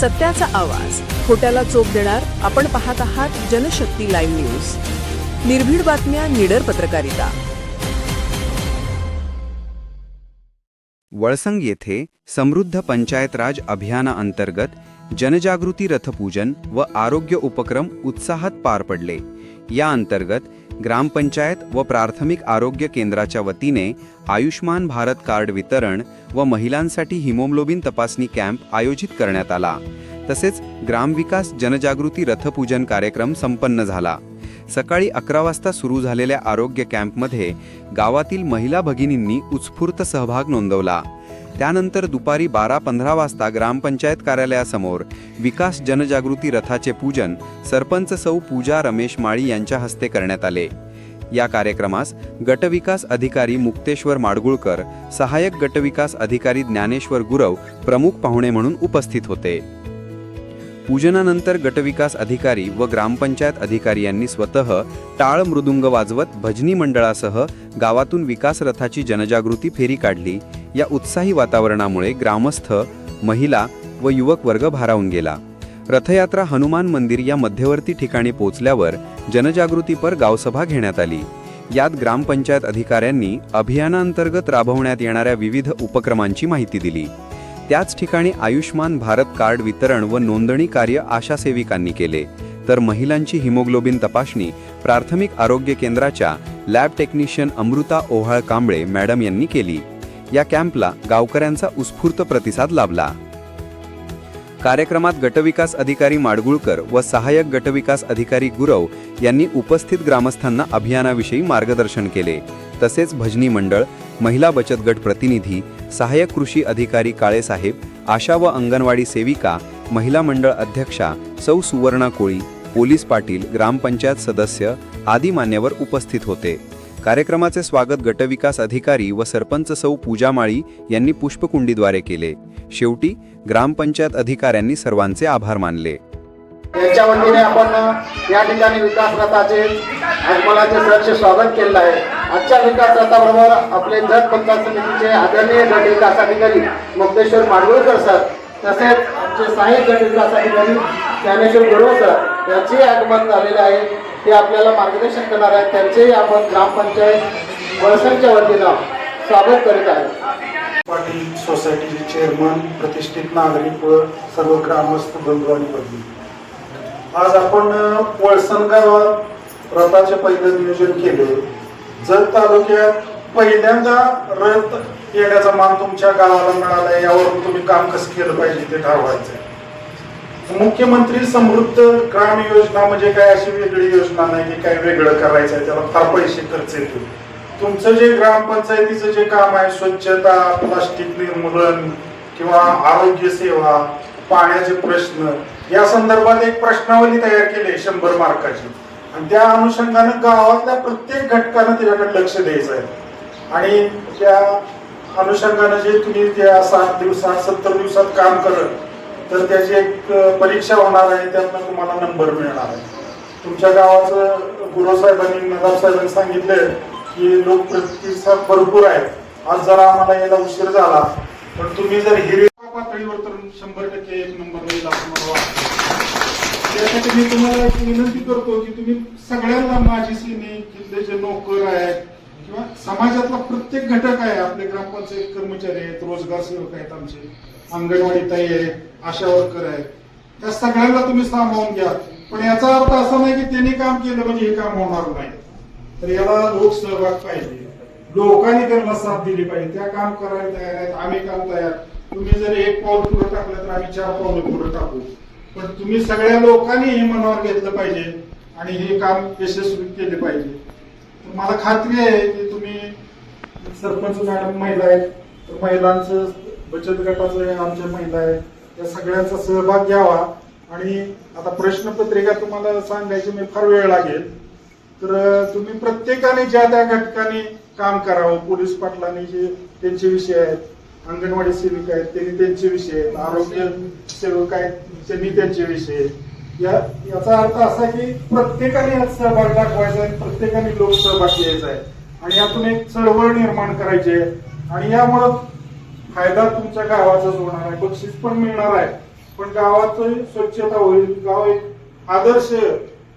सत्याचा आवाज. खोट्याला चोप देणार आपण पाहत आहात जनशक्ती लाईव्ह न्यूज. निर्भीड बातम्या निडर पत्रकारिता. वळसंग येथे समृद्ध पंचायत राज अभियानाअंतर्गत जनजागृती रथपूजन व आरोग्य उपक्रम उत्साहात पार पडले. या अंतर्गत ग्रामपंचायत व प्राथमिक आरोग्य केंद्राच्या वतीने आयुष्मान भारत कार्ड वितरण व महिलांसाठी हिमोग्लोबिन तपासणी कॅम्प आयोजित करण्यात आला. तसेच ग्रामविकास जनजागृती रथपूजन कार्यक्रम संपन्न झाला. सकाळी अकरा वाजता सुरू झालेल्या आरोग्य कॅम्पमध्ये गावातील महिला भगिनींनी उत्स्फूर्त सहभाग नोंदवला. त्यानंतर दुपारी बारा पंधरा वाजता ग्रामपंचायत कार्यालयासमोर विकास जनजागृती रथाचे पूजन सरपंच सौ पूजा रमेश माळी यांच्या हस्ते करण्यात आले. या कार्यक्रमास गटविकास अधिकारी मुक्तेश्वर माडगुळकर सहाय्यक गटविकास अधिकारी ज्ञानेश्वर गुरव प्रमुख पाहुणे म्हणून उपस्थित होते. पूजनानंतर गटविकास अधिकारी व ग्रामपंचायत अधिकारी यांनी स्वतः टाळ मृदुंग वाजवत भजनी मंडळासह गावातून विकास रथाची जनजागृती फेरी काढली. या उत्साही वातावरणामुळे ग्रामस्थ महिला व युवक वर्ग भारावून गेला. रथयात्रा हनुमान मंदिर या मध्यवर्ती ठिकाणी पोहोचल्यावर जनजागृतीपर गावसभा घेण्यात आली. यात ग्रामपंचायत अधिकाऱ्यांनी अभियानांतर्गत राबवण्यात येणाऱ्या विविध उपक्रमांची माहिती दिली. त्याच ठिकाणी आयुष्मान भारत कार्ड वितरण व नोंदणी कार्य आशा सेविकांनी केले. तर महिलांची हिमोग्लोबिन तपासणी प्राथमिक आरोग्य केंद्राच्या lab technician Amrita Ohal Kamble madam यांनी केली. या कॅम्पला गावकऱ्यांचा उत्स्फूर्त प्रतिसाद लाभला. कार्यक्रमात गटविकास अधिकारी माडगुळकर व सहाय्यक गटविकास अधिकारी गुरव यांनी उपस्थित ग्रामस्थांना अभियानाविषयी मार्गदर्शन केले. तसेच भजनी मंडळ महिला बचत गट प्रतिनिधी सहाय्यक कृषी अधिकारी काळेसाहेब आशा व अंगणवाडी सेविका महिला मंडळ अध्यक्षा सौ सुवर्णा कोळी पोलीस पाटील ग्रामपंचायत सदस्य आदी मान्यवर उपस्थित होते. कार्यक्रमाचे स्वागत गटविकास अधिकारी व सरपंच सौ पूजा माळी यांनी पुष्पकुंडीद्वारे केले. शेवटी ग्रामपंचायत अधिकाऱ्यांनी सर्वांचे आभार मानले. यांच्या वतीने आपण या ठिकाणी विकास रथाचे आगमनाचे सहर्ष स्वागत केलं आहे. आजच्या विकास रथाबरोबर आपले जत पंचायत समितीचे आदरणीय गट विकास अधिकारी मुक्तेश्वर माडगुळकर सर तसेच आमचे सहाय्यक गट विकास अधिकारी ज्ञानेश्वर गुरव सर यांचेही आगमन झालेले आहे. ते आपल्याला मार्गदर्शन करणार आहेत. त्यांचेही आपण ग्रामपंचायत वळसंगच्या वतीनं स्वागत करीत आहे. पाटील सोसायटीचे चेअरमन प्रतिष्ठित नागरिक व सर्व ग्रामस्थ बंधू आणि भगिनी. आज आपण वळसण गावात रथाचे पहिलं नियोजन केले. जत तालुक्यात पहिल्यांदा रथ येण्याचा मान तुमच्या गावाला मिळाला यावरून तुम्ही काम कसं केलं पाहिजे ते ठरवायचं मुख्यमंत्री समृद्ध ग्राम योजना म्हणजे काय अशी वेगळी योजना नाही की काय वेगळं करायचं आहे त्याला फार पैसे खर्च येतो तुमचं जे ग्रामपंचायतीचं जे काम आहे स्वच्छता प्लास्टिक निर्मूलन किंवा आरोग्य सेवा पाण्याचे प्रश्न या संदर्भात एक प्रश्नावली तयार केली आहे शंभर मार्काची. आणि त्या अनुषंगानं गावातल्या प्रत्येक घटकानं त्याच्याकडे लक्ष द्यायचं आहे. आणि त्या अनुषंगानं जे तुम्ही त्या सात दिवसात सत्तर दिवसात काम करत तर त्याची एक परीक्षा होणार आहे त्यातनं तुम्हाला नंबर मिळणार आहे. तुमच्या गावाचं गुरु साहेबांनी नदाब साहेबांनी सांगितलं की लोक प्रतिसाद भरपूर आहेत. आज जरा आम्हाला यायला उशीर झाला पण तुम्ही जर हिरव्या पातळीवर तर शंभर टक्के एक नंबर येईल त्यासाठी मी तुम्हाला एक विनंती करतो की तुम्ही सगळ्यांना माझी सिने तिथले जे नोकर आहेत किंवा समाजातला प्रत्येक घटक आहे. आपले ग्रामपंचायत कर्मचारी आहेत रोजगार सेवक आहेत आमचे अंगणवाडी ताई आहे आशा वर्कर आहेत. त्या सगळ्यांना तुम्ही सामावून घ्या. पण याचा अर्थ असा नाही की त्यांनी काम केलं म्हणजे हे काम होणार नाही. तर याला लोक सहभाग पाहिजे. लोकांनी त्यांना साथ दिली पाहिजे. त्या काम करायला तयार आहेत. आम्ही काम तयार. तुम्ही जर एक पाऊल पुढे टाकलं तर आम्ही चार पाऊल पुढे टाकू. पण तुम्ही सगळ्या लोकांनी हे मनावर घेतलं पाहिजे आणि हे काम यशस्वी केले पाहिजे. तर मला खात्री आहे की तुम्ही सरपंच मॅडम महिला आहेत. तर महिलांचं बचत गटाचं आमच्या महिला आहेत. या सगळ्यांचा सहभाग घ्यावा. आणि आता प्रश्नपत्रिका तुम्हाला सांगायची मी फार वेळ लागेल. तर तुम्ही प्रत्येकाने ज्या त्या घटकाने काम करावं पोलीस पाटलांनी जे त्यांचे विषय आहेत अंगणवाडी सेविका आहेत त्यांनी त्यांचे विषय आहेत आरोग्य सेवक आहेत त्यांनी त्यांचे विषय आहेत. याचा अर्थ असा की प्रत्येकाने यात सहभाग दाखवायचा आहे प्रत्येकाने लोक सहभाग घ्यायचा आहे. आणि यातून एक चळवळ निर्माण करायची आहे. आणि यामुळं फायदा तुमच्या गावाचाच होणार आहे बक्षीस पण मिळणार आहे. पण गावाचं स्वच्छता होईल. गाव एक आदर्श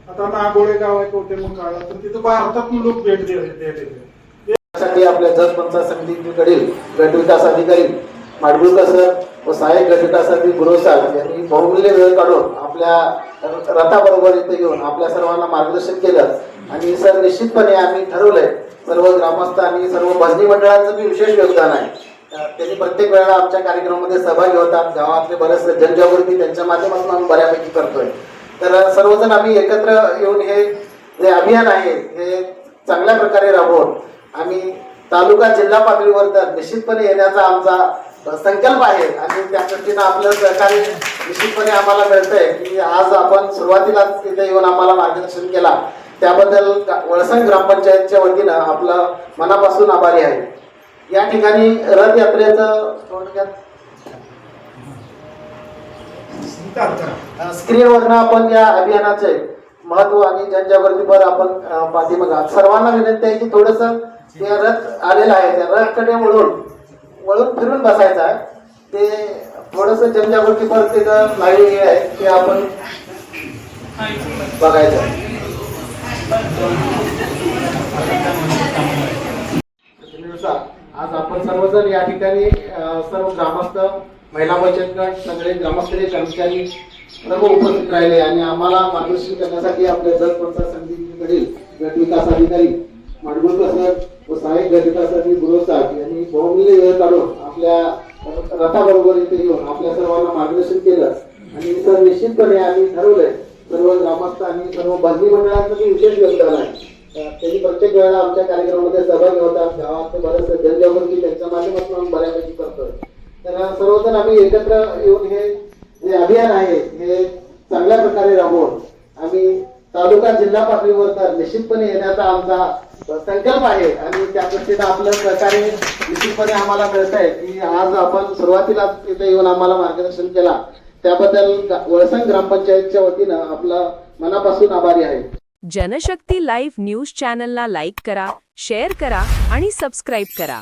आता नागोळे गाव आहे कोठे मग काळा तर तिथं भारतातून लोक भेट दे- द्यायला आपल्या जत पंचायत समितीकडील गट विकास अधिकारी माडगुळकर सर व सहाय्यक गट गुरुसाहेब यांनी बहुमूल्य वेळ काढून आपल्या रथाबरोबर इथे येऊन आपल्या सर्वांना मार्गदर्शन केलं. आणि सर निश्चितपणे आम्ही ठरवलंय सर्व ग्रामस्थ आणि सर्व भजनी मंडळांचं बी विशेष योगदान आहे. त्यांनी प्रत्येक वेळेला आमच्या कार्यक्रमामध्ये सहभागी होतात. गावातले बरेच जनजागृती त्यांच्या माध्यमातून आम्ही बऱ्यापैकी करतोय. तर सर्वजण आम्ही एकत्र येऊन हे जे अभियान आहे हे चांगल्या प्रकारे राबवून आम्ही तालुका जिल्हा पातळीवर तर निश्चितपणे येण्याचा आमचा संकल्प आहे आणि त्या दृष्टीनं आपलं सहकार्य निश्चितपणे आम्हाला मिळतंय की आज आपण सुरुवातीलाच तिथे येऊन आम्हाला मार्गदर्शन केला. त्याबद्दल वळसंग ग्रामपंचायतच्या वतीनं आपलं मनापासून आभारी आहे. या ठिकाणी रथयात्रेचं थोडक्यात स्क्रीनवरनं आपण या अभियानाचे महत्त्व आणि जनजागृतीपर आपण अ, पाठीमागा सर्वांना विनंती आहे की थोडस ते रथ आलेलं आहे. त्या रथकडे म्हणून वळून फिरून बसायचं. आहे ते थोडस जनजागृतीपर ते लाईव्ह हे आहे ते आपण बघायचं. आज आपण सर्वजण या ठिकाणी सर्व ग्रामस्थ महिला बचत गट सगळे ग्रामस्थलीय कर्मचारी सर्व उपस्थित राहिले आणि आम्हाला मार्गदर्शन करण्यासाठी आपल्या जर पंचायत समितीकडील गट विकास अधिकारी माडगुळकर सर व सहाय्यक घटकासाठी विकास अधिकारी यांनी बहुमूल्य वेळ काढून आपल्या रथाबरोबर इथे येऊन आपल्या सर्वांना मार्गदर्शन केलं. आणि सर निश्चितपणे आम्ही ठरवलंय. सर्व ग्रामस्थ आणि सर्व बांधणी मंडळांचं बी विशेष योगदान आहे त्यांनी प्रत्येक वेळेला आमच्या कार्यक्रमामध्ये सहभागी होतात. गावात बरेच जनजागृती त्यांच्या माध्यमातून आम्ही बऱ्यापैकी करतोय. तर सर्वजण आम्ही एकत्र येऊन हे जे अभियान आहे हे चांगल्या प्रकारे राबवून आम्ही तालुका जिल्हा पातळीवर तर निश्चितपणे येण्याचा आमचा संकल्प आहे. आणि त्या दृष्टीनं आपलं सहकार्य निश्चितपणे आम्हाला मिळत आहे की आज आपण सुरुवातीला तिथे येऊन आम्हाला मार्गदर्शन केला. त्याबद्दल वळसंग ग्रामपंचायतच्या वतीनं आपलं मनापासून आभारी आहे. जनशक्ती लाईव्ह न्यूज चॅनलला लाईक करा शेअर करा आणि सबस्क्राईब करा.